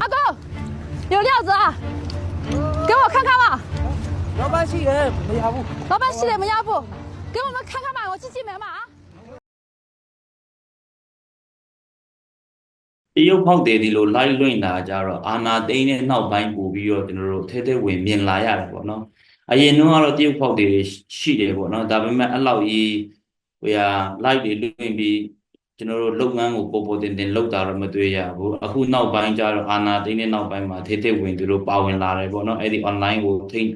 阿公，有料子啊，给我看看吧。老板是人，没下步。老板洗脸没压布，给我们看看吧，我去进门吧啊。 တရုတ်ဖောက်တယ်ဒီလို live လွှင့်တာကြတော့အာနာသိန်းနဲ့နောက်ပိုင်းပို့ပြီးတော့ကျွန်တော်တို့ထဲထဲဝင်မြင်လာရတယ်ပေါ့နော်အရင်တော့ကတော့တရုတ်ဖောက်တယ်ရှိတယ်ပေါ့နော်ဒါပေမဲ့အဲ့လောက်ကြီးဟိုရာ live တွေလွှင့်ပြီး ကျွန်တော်တို့လုပ်ငန်းကိုပေါ်ပေါ်တင်တင်လုပ်တာတော့မတွေ့ရဘူးအခုနောက်ပိုင်းကျတော့အာနာသိန်းနဲ့နောက်ပိုင်းမှာထဲထဲဝင်သူတို့ပါဝင်လာတယ်ပေါ့နော်အဲ့ဒီ online ကိုထိန်း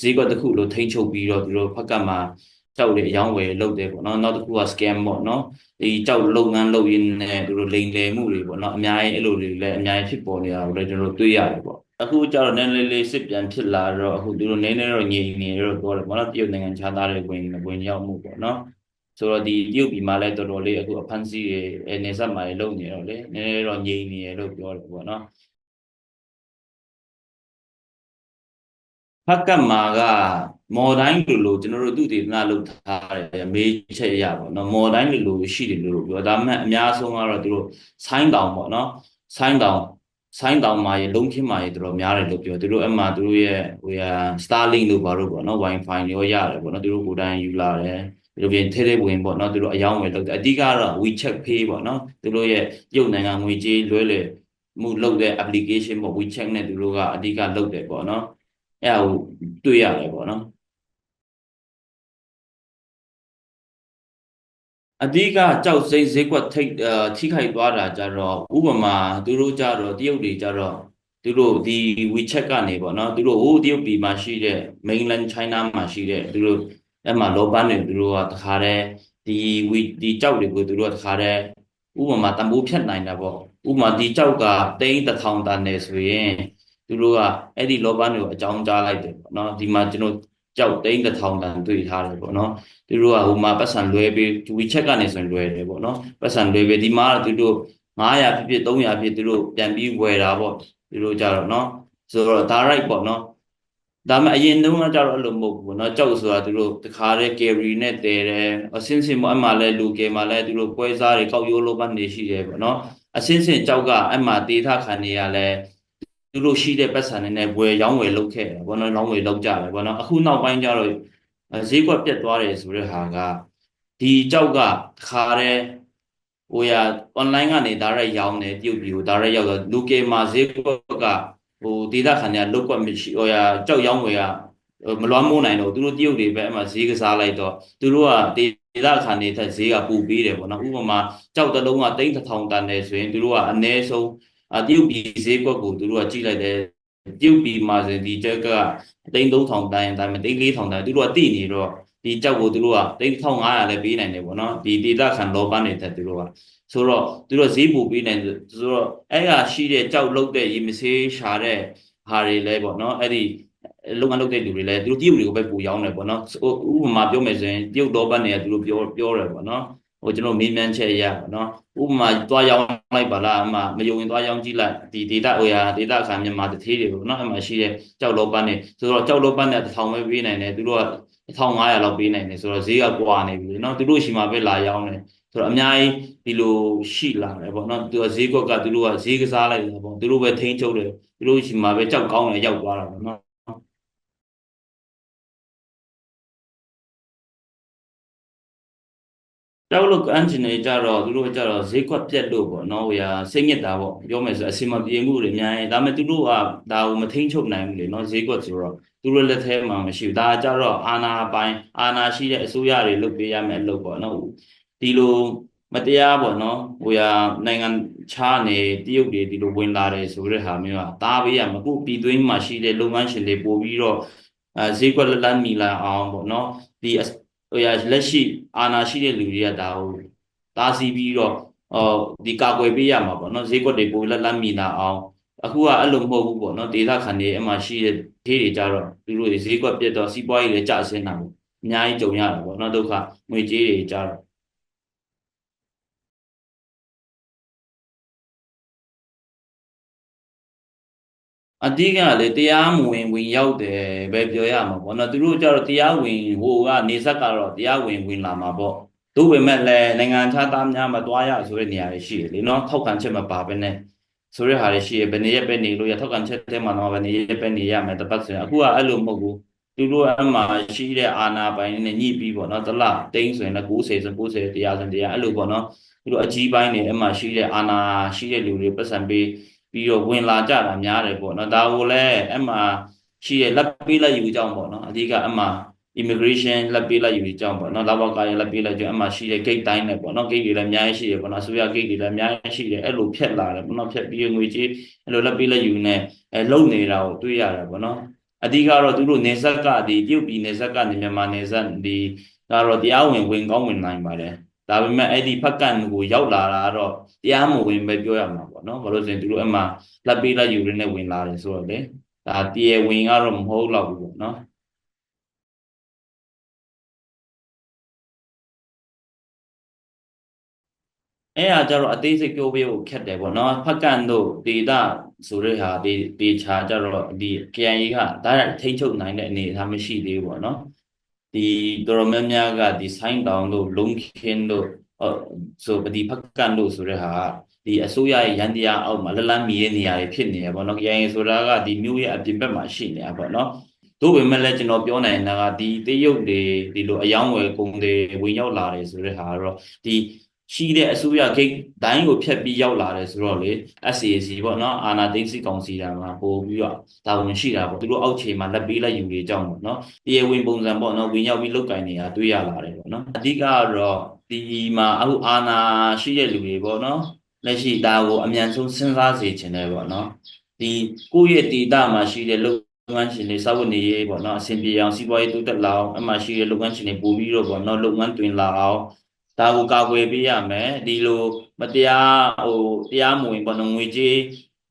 ဈေးကွက်တစ်ခုလိုထိန်းချုပ်ပြီးတော့သူတို့ဖက်ကမှာကြောက်တဲ့အယောင်းဝယ်လုပ်တယ်ပေါ့နော်နောက်တစ်ခုက scam ပေါ့နော်ဒီကြောက်လုပ်ငန်းလုပ်ရင်းနဲ့သူတို့လိမ်လည်မှုတွေပေါ့နော်အများကြီးအဲ့လိုတွေလည်းအများကြီးဖြစ်ပေါ်နေတာကိုလည်းကျွန်တော်တို့တွေ့ရတယ်ပေါ့အခုကျတော့နည်းနည်းလေးစစ်ပြန်ဖြစ်လာတော့အခုသူတို့နည်းနည်းတော့ငြိမ်နေတော့ပြောတယ်ပေါ့နော်တရုတ်နိုင်ငံခြားသားတွေဝင်ဝင်ရောက်မှုပေါ့နော် ဆိုတော့ဒီတရုတ်ပြည်မှာလည်းတော်တော်လေးအခုအဖမ်းဆီးတွေအဲနေဆက်မှာတွေလုပ်နေတော့လေနည်းနည်းတော့ငြိမ်နေရလို့ပြောတယ်ပေါ့နော်ဖက်ကမာကမော်တိုင်းလိုလိုကျွန်တော်တို့သူတည်နာလုပ်ထားတယ်မေးချက်ရပါတော့မော်တိုင်းလိုလိုရှိတယ်လို့ပြောဒါပေမဲ့အများဆုံးကတော့သူတို့ဆိုင်းတောင်ပေါ့နော်ဆိုင်းတောင်ဆိုင်းတောင်မှာရေလုံးခင်းမှာရေတော်တော်များတယ်လို့ပြောသူတို့အမှသူတို့ရဲ့ဟိုရ Starlink လို့ပါတော့ပေါ့နော် Wi-Fi တွေရောရတယ်ပေါ့နော်သူတို့ကိုယ်တိုင်ယူလာတယ် ဒီလိုပြင်ထဲထဲဝင်ပေါ့နော်သူတို့အယောင်းဝယ်လုပ်တယ်အဓိကတော့ WeChat Pay ပေါ့နော်သူတို့ရဲ့ရုပ်နိုင်ငံငွေကြေးလွှဲလေမှုလုပ်တဲ့ application ပေါ့ WeChat နဲ့သူတို့ကအဓိကလုပ်တယ်ပေါ့နော်အဲ့ဒါကိုတွေ့ရတယ်ပေါ့နော်အဓိကကြောက်စိမ့်ဈေးကွက်ထိတ်အာထိခိုက်သွားတာကြတော့ဥပမာသူတို့ကြတော့တရုတ်တွေကြတော့သူတို့ဒီ WeChat ကနေပေါ့နော်သူတို့ဟိုတရုတ်ပြည်မှာရှိတဲ့ mainland China မှာရှိတဲ့သူတို့ အဲ့မှာလောပန်းတွေသူတို့ကတခါတည်းဒီဝီဒီကြောက်တွေကိုသူတို့ကတခါတည်းဥပမာတံပိုးဖြတ်နိုင်တာပေါ့ဥပမာဒီကြောက်ကတိန်းတစ်ထောင်တန်နေဆိုရင်သူတို့ကအဲ့ဒီလောပန်းတွေကိုအကြောင်းကြားလိုက်တယ်ပေါ့နော်ဒီမှာကျွန်တော်ကြောက်တိန်းတစ်ထောင်တန်တွေ့ထားတယ်ပေါ့နော်သူတို့ကဟိုမှာပတ်စံလွဲပြီး WeChat ကနေဆိုရင်လွဲတယ်ပေါ့နော်ပတ်စံလွဲပြီးဒီမှာသူတို့900ဖြစ်ဖြစ်300ဖြစ်သူတို့ပြန်ပြီးဝယ်တာပေါ့သူတို့ကြတော့နော်ဆိုတော့ဒါ right ပေါ့နော် ဒါမှအရင်တုန်းကကြတော့အဲ့လိုမဟုတ်ဘူးပေါ့နော်ကြောက်ဆိုတာသူတို့တခါတည်း carry နဲ့တည်တယ်အစင်းစင်မအမှလည်းလူကယ်မှာလည်းသူတို့ပွဲစားတွေကောက်ရိုးလိုပတ်နေရှိတယ်ပေါ့နော်အစင်းစင်ကြောက်ကအဲ့မှာဒေသခံတွေကလည်းသူတို့ရှိတဲ့ပတ်စံတွေနဲ့ဝယ်ရောင်းဝယ်လုပ်ခဲ့တယ်ပေါ့နော်ရောင်းဝယ်လုပ်ကြတယ်ပေါ့နော်အခုနောက်ပိုင်းကျတော့အဲဈေးကွက်ပြတ်သွားတယ်ဆိုတဲ့ဟာကဒီကြောက်ကတခါတည်းဟိုရ online ကနေဒါရက်ရောင်းတယ်ပြုတ်ပြီးဟိုဒါရက်ရောက်တော့လူကေမှာဈေးကွက်က ဟိုဒေသခံတွေကလုတ်ကွက်မရှိဟိုရကြောက်ရောင်းဝယ်ကဟိုမလွှမ်းမိုးနိုင်တော့သူတို့တရုတ်တွေပဲအမှဈေးကစားလိုက်တော့သူတို့ကဒေသခံတွေထက်ဈေးကပိုပေးတယ်ပေါ့နော်ဥပမာကြောက်တစ်လုံးကတိန်းတစ်ထောင်တန်တယ်ဆိုရင်သူတို့ကအနည်းဆုံးအတရုတ်ပြည်ဈေးကွက်ကိုသူတို့ကကြည့်လိုက်တယ်တရုတ်ပြည်မှာဆိုရင်ဒီချက်ကတိန်း3000တန်ရင်ဒါပေမဲ့တိန်း4000တန်သူတို့ကတိနေတော့ ဒီကြောက်ကိုသူတို့က3500လည်းပေးနိုင်တယ်ပေါ့နော်ဒီဒေတာခံလောပန်းနေတဲ့သူတို့ကဆိုတော့သူတို့ဈေးပိုပေးနိုင်တယ်ဆိုတော့အဲ့ဟာရှိတဲ့ကြောက်လုတ်တဲ့ရေမဆေးရှာတဲ့ဟာတွေလည်းပေါ့နော်အဲ့ဒီလုပ်ငန်းလုပ်တဲ့လူတွေလည်းသူတို့တရုတ်တွေကိုပဲပိုရောင်းတယ်ပေါ့နော်ဥပမာပြောမယ်ဆိုရင်တရုတ်လောပန်းတွေကသူတို့ပြောပြောတယ်ပေါ့နော်ဟိုကျွန်တော်မေးမြန်းချက်ရပေါ့နော်ဥပမာသွားရောင်းလိုက်ပါလားအမှမယုံရင်သွားရောင်းကြည့်လိုက်ဒီဒေတာဟိုရာဒေတာခံမြန်မာတသေးတွေပေါ့နော်အဲ့မှာရှိတဲ့ကြောက်လောပန်းတွေဆိုတော့ကြောက်လောပန်းတွေတစ်ထောင်ပဲပေးနိုင်တယ်သူတို့က 1500လောက်ပေးနိုင်တယ်ဆိုတော့ဈေးကကွာနေပြီလေနော်သူတို့ရှိမှပဲလာရောင်းတယ်ဆိုတော့အများကြီးဒီလိုရှိလာတယ်ပေါ့နော်သူကဈေးကွက်ကသူတို့ကဈေးကစားလိုက်တာပေါ့သူတို့ပဲထိန်းချုပ်တယ်သူတို့ရှိမှပဲကြောက်ကောင်းတယ်ရောက်သွားတာပေါ့နော်တော့လို့အန်ဂျင်နေကြတော့သူတို့ကကြတော့ဈေးကွက်ပြက်လို့ပေါ့နော်ဟိုရာစိတ်ညစ်တာပေါ့ပြောမယ်ဆိုအစီမပြေမှုတွေအများကြီးဒါပေမဲ့သူတို့ကဒါကိုမထိန်းချုပ်နိုင်ဘူးလေနော်ဈေးကွက်ဆိုတော့ သူတို့လက်ထဲမှာမရှိဘူးဒါကြတော့အာဏာပိုင်းအာဏာရှိတဲ့အစိုးရတွေလုပ်ပေးရမယ်လို့ပေါ့နော်ဒီလိုမတရားပေါ့နော်ဟိုရာနိုင်ငံခြားနေတရုတ်တွေဒီလိုဝင်လာတယ်ဆိုတဲ့ဟာမျိုးကတားပေးရမှာခုပြည်သွင်းမှာရှိတဲ့လုပ်ငန်းရှင်တွေပို့ပြီးတော့အဲဈေးကွက်လက်လန်းမီလာအောင်ပေါ့နော်ဒီဟိုရလက်ရှိအာဏာရှိတဲ့လူတွေကဒါဟိုတားဆီးပြီးတော့ဟောဒီကာကွယ်ပေးရမှာပေါ့နော်ဈေးကွက်တွေပိုလက်လက်မိလာအောင် အခုကအဲ့လိုမဟုတ်ဘူးပေါ့နော်ဒေသခံတွေအမှရှိတဲ့ဒေတွေကြတော့သူတို့ဈေးကွက်ပြတ်တော့စီးပွားရေးတွေကျဆင်းတာပေါ့အများကြီးကြုံရတာပေါ့နော်ဒုက္ခငွေကြေးတွေကြတော့အဓိကလေတရားမဝင်ဝင်ရောက်တယ်ပဲပြောရမှာပေါ့နော်သူတို့ကြတော့တရားဝင်ဟိုကနေဆက်ကတော့တရားဝင်ဝင်လာမှာပေါ့တို့ပေမဲ့လည်းနိုင်ငံခြားသားများမတွားရဆိုတဲ့နေရာတွေရှိတယ်လေနော်ထောက်ခံချက်မပါဘဲနဲ့ ဆိုတဲ့ဟာတွေရှိရဘယ်နေရက်ပဲနေလို့ရထောက်ကန်ချက်ထဲမှာတော့ဘယ်နေရက်ပဲနေရမယ်တပတ်ဆိုရင်အခုကအဲ့လိုမဟုတ်ဘူးသူတို့အမှရှိတဲ့အာနာပိုင်းနဲ့ညှိပြီးပေါ့နော်တလတိန်းဆိုရင်လည်း90ဆို90တရားဆိုတရားအဲ့လိုပေါ့နော်သူတို့အကြီးပိုင်းတွေအမှရှိတဲ့အာနာရှိတဲ့လူတွေပတ်စံပေးပြီးတော့ဝင်လာကြတာများတယ်ပေါ့နော်ဒါကိုလည်းအမှရှိတဲ့လက်ပေးလက်ယူကြောင်းပေါ့နော်အဓိကအမှ immigration လက်ပေးလိုက်ယူကြောင်းပေါ့နော်လာဘကာရလက်ပေးလိုက်ကြောင်းအမှရှိတဲ့ gate တိုင်းနဲ့ပေါ့နော် gate တွေလည်းအများကြီးရှိတယ်ပေါ့နော်ဆိုရ gate တွေလည်းအများကြီးရှိတယ်အဲ့လိုဖြတ်လာတယ်ပေါ့နော်ဖြတ်ပြီးငွေကြေးအဲ့လိုလက်ပေးလိုက်ယူနဲ့အဲလုံနေတာကိုတွေ့ရတယ်ပေါ့နော်အဓိကတော့သူတို့နေဆက်ကဒီတရုတ်ပြည်နေဆက်ကနေမြန်မာနေဆက်ဒီကတော့တရားဝင်ဝင်ကောင်းဝင်နိုင်ပါတယ်ဒါပေမဲ့အဲ့ဒီဖက်ကန်ကိုရောက်လာတာကတော့တရားမဝင်ပဲပြောရမှာပေါ့နော်ဘာလို့လဲဆိုရင်သူတို့အမှလက်ပေးလိုက်ယူရင်းနဲ့ဝင်လာတယ်ဆိုတော့လေဒါတရားဝင်ကတော့မဟုတ်တော့ဘူးပေါ့နော် အဲ့ဒါကြတော့အသေးစိတ်ပြောပြဖို့ခက်တယ်ပေါ့နော်ဖက်ကန်တို့ဒေတာဆိုတဲ့ဟာဒီဒေချာကြတော့ဒီ KIA ကဒါရထိန်းချုပ်နိုင်တဲ့အနေအထားမရှိသေးဘူးပေါ့နော်ဒီတော်တော်များများကဒီဆိုင်းတောင်တို့လုံခင်းတို့ဆိုဒီဖက်ကန်တို့ဆိုတဲ့ဟာဒီအစိုးရရဲ့ရန်တရားအောက်မှာလလန်းမီရဲ့နေရာတွေဖြစ်နေရပေါ့နော် KIA ဆိုတာကဒီမြို့ရဲ့အပြင်ဘက်မှာရှိနေတာပေါ့နော်တို့ပေမဲ့လည်းကျွန်တော်ပြောနိုင်တာကဒီတရုတ်တွေဒီလိုအယောင်းဝယ်ကုန်တွေဝင်ရောက်လာတယ်ဆိုတဲ့ဟာကတော့ဒီ ရှိတဲ့အစိုးရဂိတ်တိုင်းကိုဖျက်ပြီးရောက်လာတယ်ဆိုတော့လေ SAC ပေါ့နော်အာနာသိန်းစီကောင်စီတာမှာပို့ပြီးတော့တာဝန်ရှိတာပေါ့သူတို့အောက်ခြေမှာလက်ပေးလက်ယူတွေကြောင်းပေါ့နော်တရားဝင်ပုံစံပေါ့နော်ဝင်ရောက်ပြီးလုတ်ကင်နေတာတွေ့ရလာတယ်ပေါ့နော်အဓိကကတော့ဒီမှာအခုအာနာရှိတဲ့လူတွေပေါ့နော်လက်ရှိဒါကိုအမြန်ဆုံးစဉ်းစားစေချင်တယ်ပေါ့နော်ဒီကိုယ့်ရဲ့ဒေတာမှာရှိတဲ့လုပ်လုပ်ငန်းရှင်တွေစာဝတ်နေရေးပေါ့နော်အဆင်ပြေအောင်စီးပွားရေးတိုးတက်လာအောင်အမှရှိတဲ့လုပ်ငန်းရှင်တွေပို့ပြီးတော့ပေါ့နော်လုပ်ငန်းတွင်လာအောင် ဒါကိုကာကွယ်ပေးရမယ်ဒီလိုမတရားဟိုတရားမဝင်ပေါ့နော်ငွေကြေး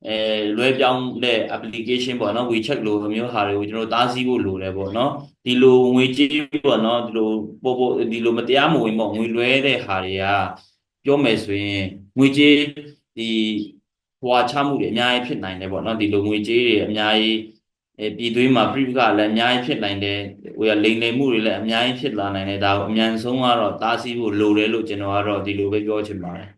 အဲလွှဲပြောင်းတဲ့ application ပေါ့နော် WeChat လိုမျိုးဟာတွေကိုကျွန်တော်သားစည်းဖို့လိုတယ်ပေါ့နော်ဒီလိုငွေကြေးပေါ့နော်ဒီလိုပို့ပို့ဒီလိုမတရားမဝင်ပေါ့ငွေလွှဲတဲ့ဟာတွေကပြောမယ်ဆိုရင်ငွေကြေးဒီဟွာချမှုတွေအများကြီးဖြစ်နိုင်တယ်ပေါ့နော်ဒီလိုငွေကြေးတွေအများကြီး အဲပြည်သွေးမှာပြိပကလည်းအများကြီးဖြစ်နိုင်တယ်ဟိုရလိမ်လည်မှုတွေလည်းအများကြီးဖြစ်လာနိုင်တယ်ဒါကိုအမြန်ဆုံးကတော့တားဆီးဖို့လိုတယ်လို့ကျွန်တော်ကတော့ဒီလိုပဲပြောချင်ပါတယ်